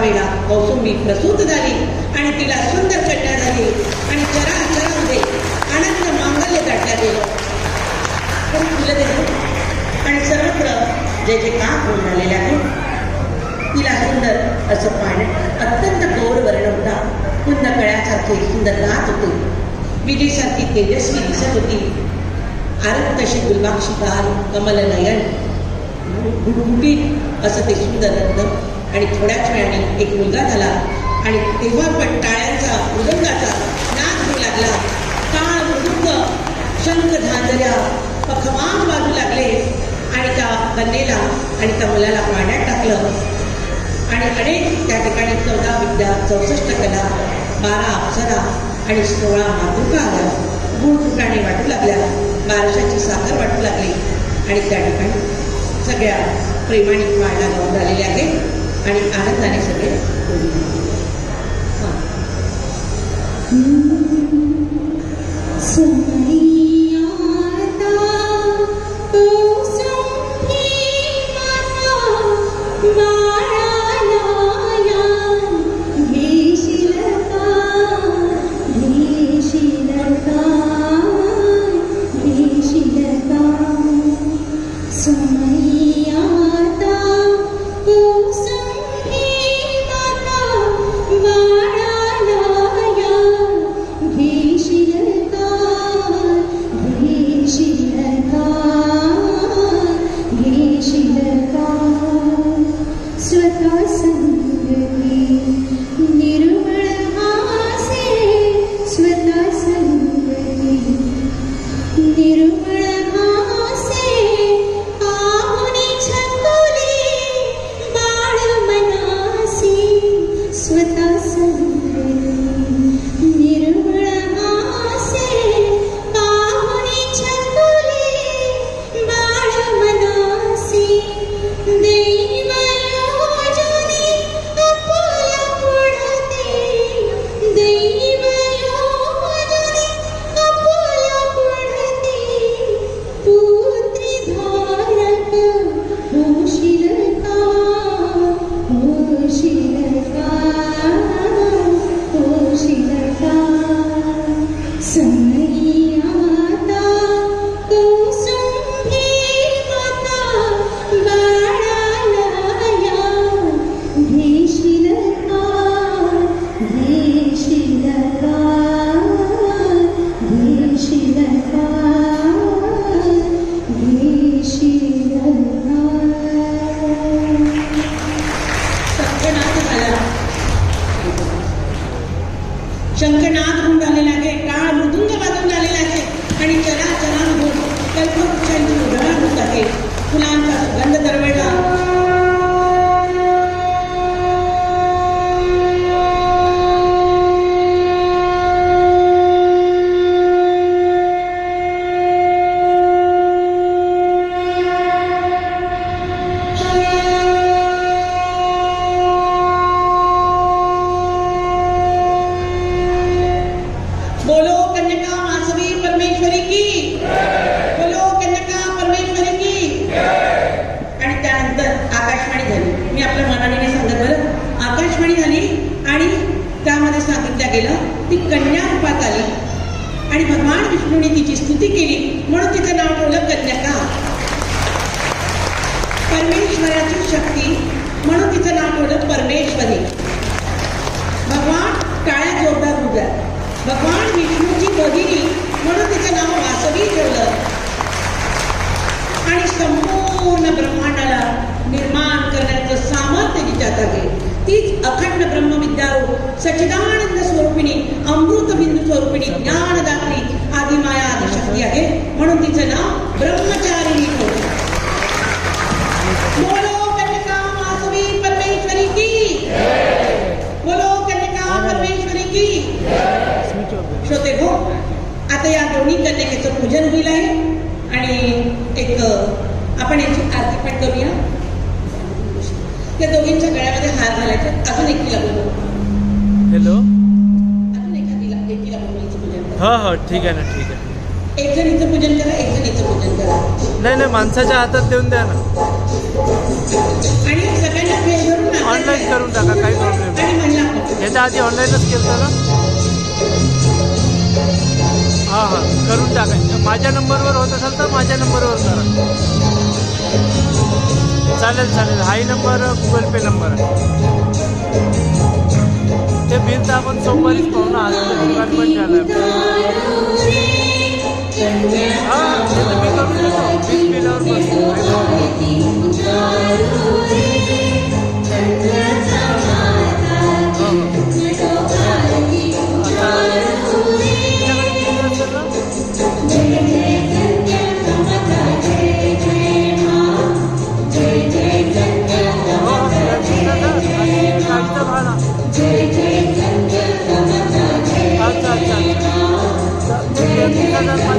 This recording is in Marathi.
त्यावेळेला कौसुंबी प्रसूत झाली आणि तिला सुंदर कन्या झाली आणि चराचरामध्ये आनंद मांगल्य काढण्यात गेलं पण फुलदेव आणि सर्वत्र जे जे काम होऊन झालेले आहे तिला सुंदर असं पाहण्यात अत्यंत गौर वर्ण होता. कुंद कळ्यासारखे सुंदर नाच होते. विजेसारखी तेजस्वी दिसत होती. आरत कशी गुलबाक्षी गाल कमल नयन गुटगुटीत असं ते सुंदर रंग आणि थोड्याच वेळाने एक मुलगा झाला. आणि तेव्हा पण टाळ्यांचा मृदंगाचा नाद होऊ लागला. काळ मृदुंग शंख झांजऱ्या पखवान वाजू लागले. आणि त्या कन्येला आणि त्या मुलाला पाण्यात टाकलं. आणि अनेक त्या ठिकाणी चौदा विद्या चौसष्ट कला बारा अप्सरा आणि सोळा मातृका आल्या. गुळ फुटाणे वाटू लागल्या. बारशाची साखर वाटू लागली. आणि त्या ठिकाणी सगळ्या प्रेमाने पाळणा लावून झालेले आहे आणि आनंदाने सगळे हां. listen. रूपात आली आणि भगवान विष्णूने तिची स्तुती केली म्हणून तिचं नाव ठेवलं कन्यका. परमेश्वराची शक्ती म्हणून तिचं नाव ठेवलं परमेश्वरी. भगवान काळ्या जोरदार उभ्या. भगवान विष्णूची भगिनी म्हणून तिचं नाव वासवी ठेवलं. आणि संपूर्ण ब्रह्मांडाला निर्माण करण्याचं सामर्थ्य तिच्यात आहे. तीच अखंड ब्रह्मविद्या सचिदान बिंदू स्वरूपिणी ज्ञानदात्री आदिमाया आदिशक्ती आहे म्हणून तिचं नाव ब्रह्मचारिणी ठेवलं बोलो परमेश्वरी की बोलो कन्यका परमेश्वरी की श्रोते हो आता या दोन्ही कन्यकेचं पूजन होईल आहे आणि एक आपण याची आरती पण करूया त्या दोघींच्या गळ्यामध्ये हार घालायचे अजून एक हॅलो हो हो ठीक आहे ना ठीक आहे. एक जण हिचं पूजन करा एक जण हिचं पूजन करा. नाही नाही माणसाच्या हातात देऊन द्या ना. आणि सगळ्यांना भेट धरून नाचायचं ऑनलाईन आहे. करून टाका काही प्रॉब्लेम ह्याच्या आधी ऑनलाईनच केलं होतं ना? हां हां करून टाकायचं माझ्या नंबरवर होत असेल तर माझ्या नंबरवर करा. चालेल चालेल. हाही नंबर गुगल पे नंबर आहे. ते बिल तर आपण सोमवारीच पाहू ना आज पण झालं. हां ते तर मी करून no, no.